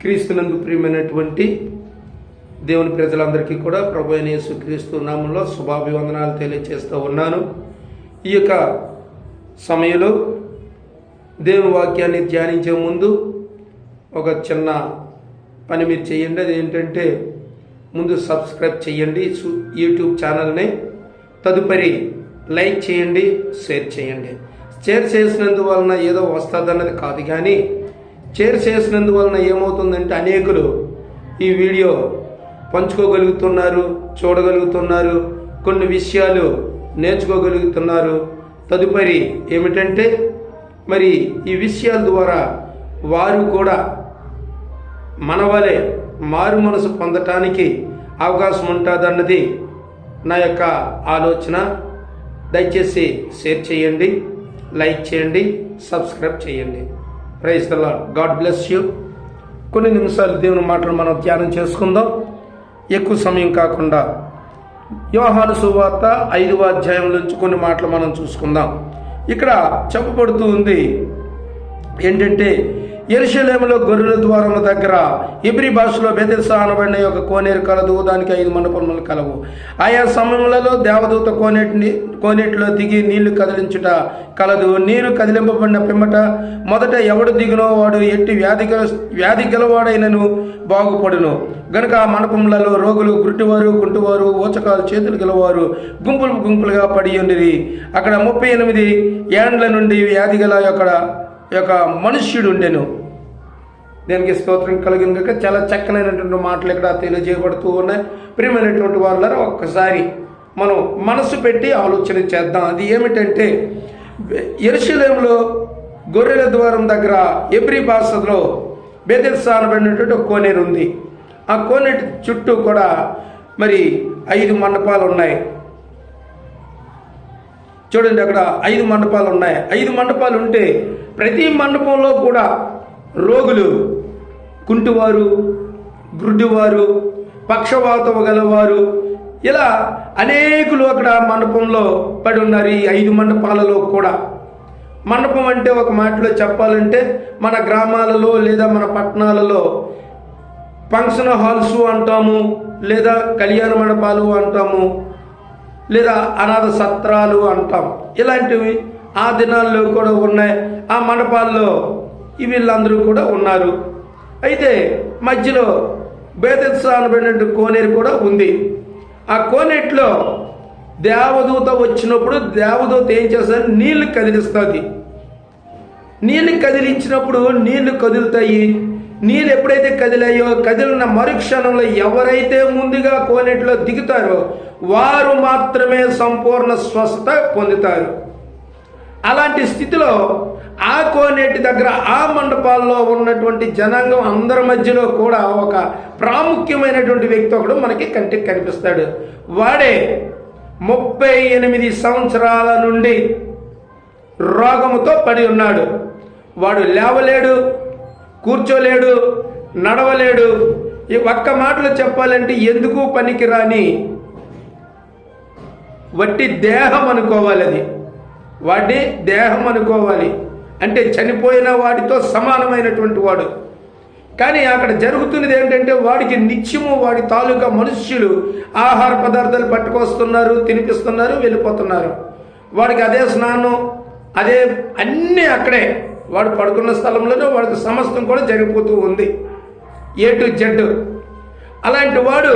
క్రీస్తునందు ప్రియమైనటువంటి దేవుని ప్రజలందరికీ కూడా ప్రభు అయిన యేసు క్రీస్తు నామంలో శుభాభివందనాలు తెలియజేస్తూ ఉన్నాను. ఈ యొక్క సమయంలో దేవుని వాక్యాన్ని ధ్యానించే ముందు ఒక చిన్న పని మీరు చేయండి. అది ఏంటంటే ముందు సబ్స్క్రైబ్ చేయండి యూట్యూబ్ ఛానల్ని. తదుపరి లైక్ చేయండి షేర్ చేయండి. షేర్ చేసినందువలన ఏదో వస్తుందన్నది కాదు కానీ చేసినందువలన ఏమవుతుందంటే అనేకులు ఈ వీడియో పంచుకోగలుగుతున్నారు చూడగలుగుతున్నారు కొన్ని విషయాలు నేర్చుకోగలుగుతున్నారు. తదుపరి ఏమిటంటే మరి ఈ విషయాల ద్వారా వారు కూడా మన వలె మారు మనసు పొందటానికి అవకాశం ఉంటుందన్నది నా యొక్క ఆలోచన. దయచేసి షేర్ చేయండి లైక్ చేయండి సబ్స్క్రైబ్ చేయండి. Praise the Lord God bless you కొన్ని నిమిషాలు దేవుని మాటలు మనం ధ్యానం చేసుకుందాం. ఎక్కువ సమయం కాకుండా యోహాను సువార్త ఐదవ అధ్యాయం నుంచి కొన్ని మాటలు మనం చూసుకుందాం. ఇక్కడ చెప్పబడుతూ ఉంది ఏంటంటే ఎరుశలేములో గొర్రెల ద్వారముల దగ్గర ఇబ్రి భాషలో బెదెసా అనబడిన ఒక కోనేరు కలదు దానికి ఐదు మండపములు కలవు. ఆయా సమయములలో దేవదూత కోనేటిని కోనేటిలో దిగి నీళ్ళు కదిలించుట కలదు. నీరు కదిలింపబడిన పిమ్మట మొదట ఎవడు దిగునో వాడు ఎట్టి వ్యాధి గల వ్యాధి గలవాడైనను బాగుపడును. గనుక మండపములలో రోగులు గురిటివారు కుంటివారు ఊచకాలు చేతులు గలవారు గుంపులు గుంపులుగా పడి ఉండిరి. అక్కడ ముప్పై ఎనిమిది ఏండ్ల నుండి వ్యాధి గల అక్కడ యొక్క మనుష్యుడు ఉండెను. దీనికి స్తోత్రం కలిగిన కనుక చాలా చక్కనైనటువంటి మాటలు ఇక్కడ తెలియజేయబడుతూ ఉన్నాయి. ప్రియమైనటువంటి వాళ్ళని ఒక్కసారి మనం మనసు పెట్టి ఆలోచన చేద్దాం. అది ఏమిటంటే ఎరుశలేంలో గొర్రెల ద్వారం దగ్గర ఎబ్రి భాషలో బెదెత్సానబడినటువంటి ఒక కోనేరు ఉంది. ఆ కోనేటి చుట్టూ కూడా మరి ఐదు మండపాలు ఉన్నాయి. చూడండి అక్కడ ఐదు మండపాలు ఉన్నాయి. ఐదు మండపాలు ఉంటే ప్రతి మండపంలో కూడా రోగులు కుంటివారు గుడ్డివారు పక్షవాతం గలవారు ఇలా అనేకులు అక్కడ మండపంలో పడి ఉన్నారు. ఈ ఐదు మండపాలలో కూడా మండపం అంటే ఒక మాటలో చెప్పాలంటే మన గ్రామాలలో లేదా మన పట్టణాలలో ఫంక్షన్ హాల్స్ అంటాము లేదా కళ్యాణ మండపాలు అంటాము లేదా అనాథ సత్రాలు అంటాం ఇలాంటివి ఆ దినాల్లో కూడా ఉన్నాయి. ఆ మండపాల్లో వీళ్ళందరూ కూడా ఉన్నారు. అయితే మధ్యలో బేదత్స అనబడినట్టు కోనేరు కూడా ఉంది. ఆ కోనేటిలో దేవదూత వచ్చినప్పుడు దేవదూత ఏం చేస్తారు నీళ్ళు కదిలిస్తుంది. నీళ్ళు కదిలించినప్పుడు నీళ్ళు కదులుతాయి. నీళ్ళు ఎప్పుడైతే కదిలాయో కదిలిన మరుక్షణంలో ఎవరైతే ముందుగా కోనేటిలో దిగుతారో వారు మాత్రమే సంపూర్ణ స్వస్థత పొందుతారు. అలాంటి స్థితిలో ఆ కోనేటి దగ్గర ఆ మండపాల్లో ఉన్నటువంటి జనాంగం అందరి మధ్యలో కూడా ఒక ప్రాముఖ్యమైనటువంటి వ్యక్తి ఒకడు మనకి కంటికి కనిపిస్తాడు. వాడే ముప్పై ఎనిమిది సంవత్సరాల నుండి రోగముతో పడి ఉన్నాడు. వాడు లేవలేడు కూర్చోలేడు నడవలేడు. ఈ ఒక్క మాటలు చెప్పాలంటే ఎందుకు పనికిరాని? వట్టి దేహం అనుకోవాలి అది. వాడి దేహం అనుకోవాలి. అంటే చనిపోయిన వాడితో సమానమైనటువంటి వాడు. కానీ అక్కడ జరుగుతున్నది ఏంటంటే వాడికి నిత్యము వాడి తాలూకా మనుష్యులు ఆహార పదార్థాలు పట్టుకొస్తున్నారు తినిపిస్తున్నారు వెళ్ళిపోతున్నారు. వాడికి అదే స్నానం అదే అన్నీ అక్కడే. వాడు పడుకున్న స్థలంలోనే వాడికి సమస్తం కూడా జరిగిపోతూ ఉంది. A to Z. అలాంటి వాడు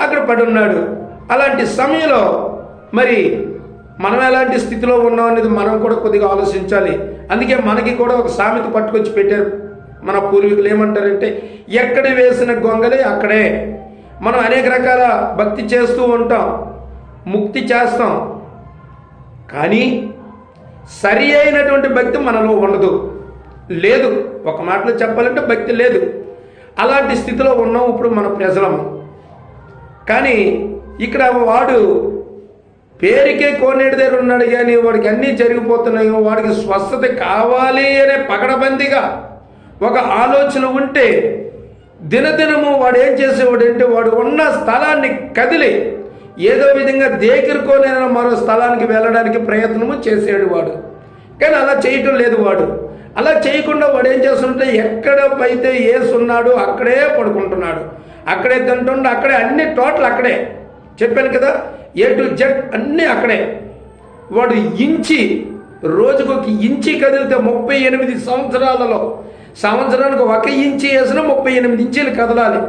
అక్కడ పడున్నాడు. అలాంటి సమయంలో మరి మనం ఎలాంటి స్థితిలో ఉన్నాం అనేది మనం కూడా కొద్దిగా ఆలోచించాలి. అందుకే మనకి కూడా ఒక సామెత పట్టుకొచ్చి పెట్టారు. మన పూర్వీకులు ఏమంటారంటే ఎక్కడ వేసిన గొంగలే అక్కడే. మనం అనేక రకాల భక్తి చేస్తూ ఉంటాం ముక్తి చేస్తాం. కానీ సరి అయినటువంటి భక్తి మనలో ఉండదు. లేదు ఒక మాటలో చెప్పాలంటే భక్తి లేదు. అలాంటి స్థితిలో ఉన్నాం ఇప్పుడు మన ప్రజలం. కానీ ఇక్కడ వాడు పేరుకే కోనేటి దగ్గర ఉన్నాడు కానీ వాడికి అన్నీ జరిగిపోతున్నాయి వాడికి స్వస్థత కావాలి అనే పకడబందిగా ఒక ఆలోచన ఉంటే దినదినము వాడు ఏం చేసేవాడంటే వాడు ఉన్న స్థలాన్ని కదిలి ఏదో విధంగా దేకిరుకోలేని మరో స్థలానికి వెళ్ళడానికి ప్రయత్నము చేసేడు వాడు. కానీ అలా చేయటం లేదు వాడు. అలా చేయకుండా వాడు ఏం చేస్తుంటే ఎక్కడ పైతే ఏసున్నాడు అక్కడే పడుకుంటున్నాడు. అక్కడే తింటుండే అక్కడే అన్ని టోటల్ అక్కడే. చెప్పాను కదా ఏ టు జెడ్ అన్నీ అక్కడే. వాడు ఇంచి రోజుకొక ఇంచి కదిలితే ముప్పై ఎనిమిది సంవత్సరాలలో సంవత్సరానికి ఒక ఇంచి వేసిన ముప్పై ఎనిమిది ఇంచీలు కదలాలి.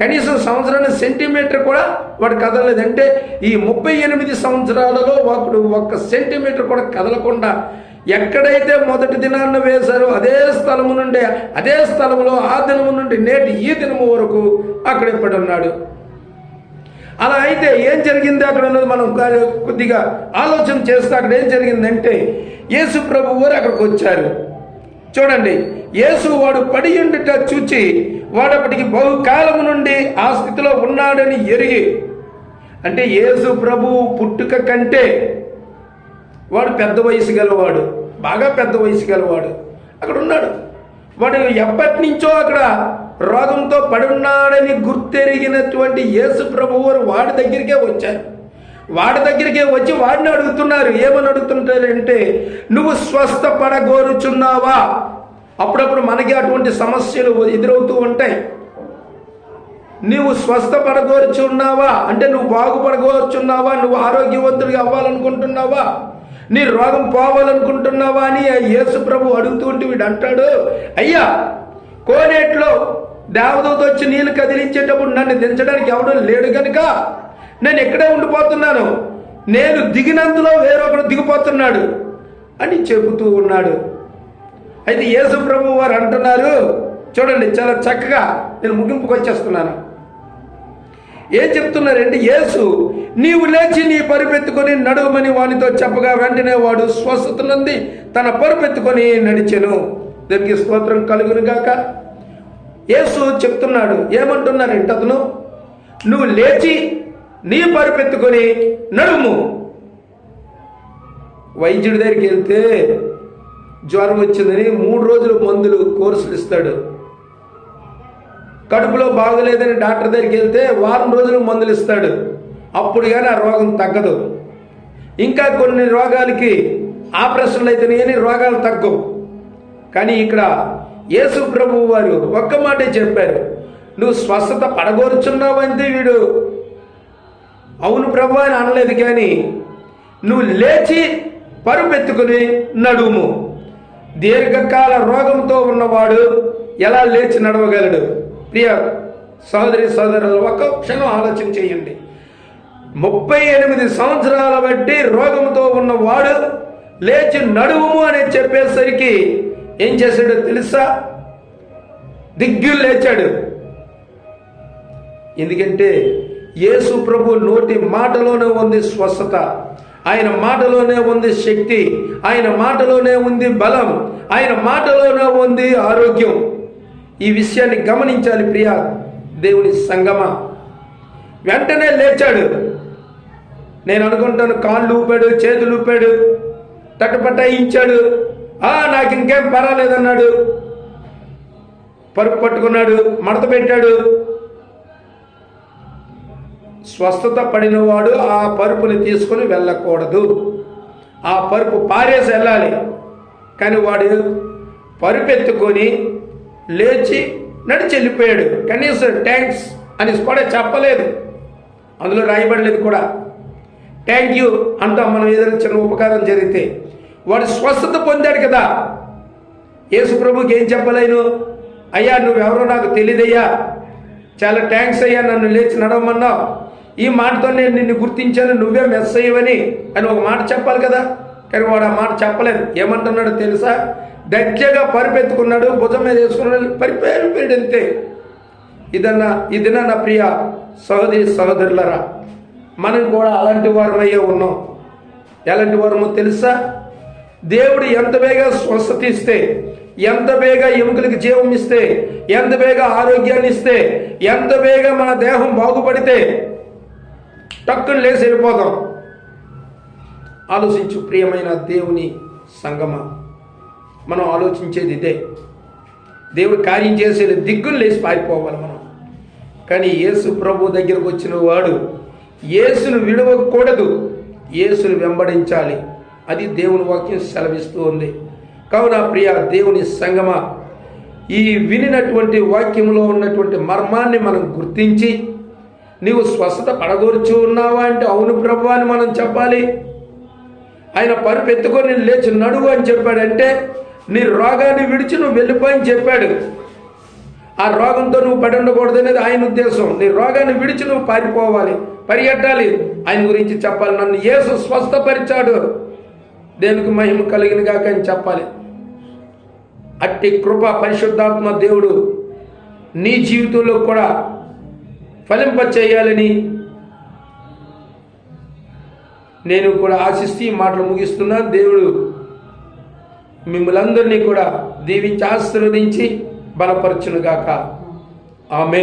కనీసం సంవత్సరానికి సెంటీమీటర్ కూడా వాడు కదలలేదు. అంటే ఈ ముప్పై ఎనిమిది సంవత్సరాలలో ఒకడు ఒక్క సెంటీమీటర్ కూడా కదలకుండా ఎక్కడైతే మొదటి దినాన్ని వేశారో అదే స్థలము నుండి అదే స్థలంలో ఆ దినము నుండి నేటి ఈ దినము వరకు అక్కడ ఇప్పటి ఉన్నాడు? అలా అయితే ఏం జరిగింది అక్కడ ఉన్నది మనం కొద్దిగా ఆలోచన చేస్తే అక్కడ ఏం జరిగిందంటే యేసు ప్రభు వారు అక్కడికి వచ్చారు. చూడండి యేసు వాడు పడి ఉండుట చూచి వాడప్పటికి బహుకాలము నుండి ఆ స్థితిలో ఉన్నాడని ఎరిగి అంటే యేసు ప్రభు పుట్టుక కంటే వాడు పెద్ద వయసు గలవాడు బాగా పెద్ద వయసు గలవాడు అక్కడ ఉన్నాడు. వాడు ఎప్పటి నుంచో అక్కడ రోగంతో పడి ఉన్నాడని గుర్తెరిగినటువంటి యేసు ప్రభువు వారు వాడి దగ్గరికే వచ్చారు. వాడి దగ్గరికే వచ్చి వాడిని అడుగుతున్నారు ఏమని అడుగుతుంటారంటే నువ్వు స్వస్థపడగోరుచున్నావా? అప్పుడప్పుడు మనకి అటువంటి సమస్యలు ఎదురవుతూ ఉంటాయి. నువ్వు స్వస్థపడగోరుచున్నావా? అంటే నువ్వు బాగుపడగోరుచున్నావా? నువ్వు ఆరోగ్యవంతుడిగా అవ్వాలనుకుంటున్నావా? నీ రోగం పోవాలనుకుంటున్నావా? అని యేసు ప్రభు అడుగుతూ ఉంటే వీడు అంటాడు అయ్యా కోనేట్లో దేవదూత వచ్చి నీళ్ళు కదిలించేటప్పుడు నన్ను దించడానికి ఎవడూ లేడు కనుక నేను ఇక్కడే ఉండిపోతున్నాను. నేను దిగినందులో వేరొకడు దిగిపోతున్నాడు అని చెబుతూ ఉన్నాడు. అయితే యేసు ప్రభు వారు అంటున్నారు చూడండి చాలా చక్కగా నేను ముగింపుకు వచ్చేస్తున్నాను. ఏం చెప్తున్నారంటే యేసు నీవు లేచి నీ పరుపెత్తుకొని నడువమని వానితో చెప్పగా వెంటనే వాడు స్వస్థత నుండి తన పరుపెత్తుకొని నడిచెను. దీనికి స్తోత్రం కలుగును గాక. యేసు చెప్తున్నాడు ఏమంటున్నారంటే అతను నువ్వు లేచి నీ పరుపెత్తుకొని నడుము. వైద్యుడి దగ్గరికి వెళ్తే జ్వరం వచ్చిందని మూడు రోజులు మందులు కోర్సులు ఇస్తాడు. కడుపులో బాగలేదని డాక్టర్ దగ్గరికి వెళ్తే వారం రోజులు మందులు ఇస్తాడు. అప్పుడు కానీ ఆ రోగం తగ్గదు. ఇంకా కొన్ని రోగాలకి ఆపరేషన్లు అయితేనే రోగాలు తగ్గవు. కానీ ఇక్కడ యేసు ప్రభు వారు ఒక్క మాటే చెప్పారు. నువ్వు స్వస్థత పడగోరుచున్నావంటే వీడు అవును ప్రభు అని అనలేదు కానీ నువ్వు లేచి పరుపెత్తుకుని నడుము. దీర్ఘకాల రోగంతో ఉన్నవాడు ఎలా లేచి నడవగలడు? ప్రియ సహోదరి సహోదరులు ఒక క్షణం ఆలోచన చేయండి. ముప్పై ఎనిమిది సంవత్సరాల బట్టి రోగంతో ఉన్నవాడు లేచి నడువుము అని చెప్పేసరికి ఏం చేశాడో తెలుసా? దిగ్గులు లేచాడు. ఎందుకంటే యేసు ప్రభు నోటి మాటలోనే ఉంది స్వస్థత. ఆయన మాటలోనే ఉంది శక్తి. ఆయన మాటలోనే ఉంది బలం. ఆయన మాటలోనే ఉంది ఆరోగ్యం. ఈ విషయాన్ని గమనించాలి ప్రియా దేవుని సంగమ. వెంటనే లేచాడు. నేను అనుకుంటాను కాళ్ళు ఊపాడు చేతులు ఊపాడు తట్టపట్టాయించాడు ఆ నాకు ఇంకేం పర్వాలేదన్నాడు. పరుపు పట్టుకున్నాడు మడత పెట్టాడు. స్వస్థత పడినవాడు ఆ పరుపుని తీసుకొని వెళ్ళకూడదు. ఆ పరుపు పారేసి వెళ్ళాలి. కానీ వాడు పరుపెత్తుకొని లేచి నడిచి వెళ్ళిపోయాడు. కనీసం థ్యాంక్స్ అని కూడా చెప్పలేదు. అందులో రాయబడలేదు కూడా. థ్యాంక్ యూ అంటాం మనం ఏదైనా చిన్న ఉపకారం జరిగితే వాడు స్వస్థత పొందాడు కదా. యేసు ప్రభుకి ఏం చెప్పలేను? అయ్యా నువ్వెవరో నాకు తెలియదయ్యా చాలా థ్యాంక్స్ అయ్యా నన్ను లేచి నడవమన్నావు. ఈ మాటతో నేను నిన్ను గుర్తించాను నువ్వే మెస్ అయ్యవని అని ఒక మాట చెప్పాలి కదా? కానీ వాడు ఆ మాట చెప్పలేదు. ఏమంటున్నాడు తెలుసా? దగ్గరగా పరిపెత్తుకున్నాడు భుజం మీద వేసుకున్నాడు పరిపేరు అంతే ఇదన్నా ఇదినా నా ప్రియ సహోదరి సహోదరులరా మనం కూడా అలాంటి వారమయ్యే ఉన్నాం. ఎలాంటి వారమో తెలుసా? దేవుడు ఎంత బేగా స్వస్థత ఇస్తే ఎంత బేగా ఎముకలకు జీవం ఇస్తే ఎంత బేగా ఆరోగ్యాన్ని ఇస్తే ఎంత బేగా మన దేహం బాగుపడితే టక్కుని లేచి వెళ్ళిపోదాం. ఆలోచించు ప్రియమైన దేవుని సంగమ. మనం ఆలోచించేది ఇదే. దేవుడు కార్యం చేసేది దిగ్గులు లేచి పారిపోవాలి మనం. కానీ యేసు ప్రభు దగ్గరకు వచ్చిన వాడు యేసును విడవకూడదు. యేసును వెంబడించాలి. అది దేవుని వాక్యం సెలవిస్తూ ఉంది. కావున ప్రియ దేవుని సంగమ ఈ వినినటువంటి వాక్యంలో ఉన్నటువంటి మర్మాన్ని మనం గుర్తించి నీవు స్వస్థత పడగొరుచు ఉన్నావా అంటే అవును ప్రభు అని మనం చెప్పాలి. ఆయన పరుపు ఎత్తుకొని లేచి నడువు అని చెప్పాడంటే నీ రోగాన్ని విడిచి నువ్వు వెళ్ళిపోయని చెప్పాడు. ఆ రోగంతో నువ్వు పడి ఉండకూడదు అనేది ఆయన ఉద్దేశం. నీ రోగాన్ని విడిచి నువ్వు పారిపోవాలి పరిగెట్టాలి. ఆయన గురించి చెప్పాలి. నన్ను యేసు స్వస్థపరిచాడు. దేనికి మహిమ కలిగిన కాక అని చెప్పాలి. అట్టి కృప పరిశుద్ధాత్మ దేవుడు నీ జీవితంలో కూడా ఫలింప చేయాలని నేను కూడా ఆశిస్తూ ఈ మాటలు ముగిస్తున్నా. దేవుడు మిమ్మల్ని అందరినీ కూడా దీవించి ఆశీర్వదించి బలపరచునుగాక. ఆమె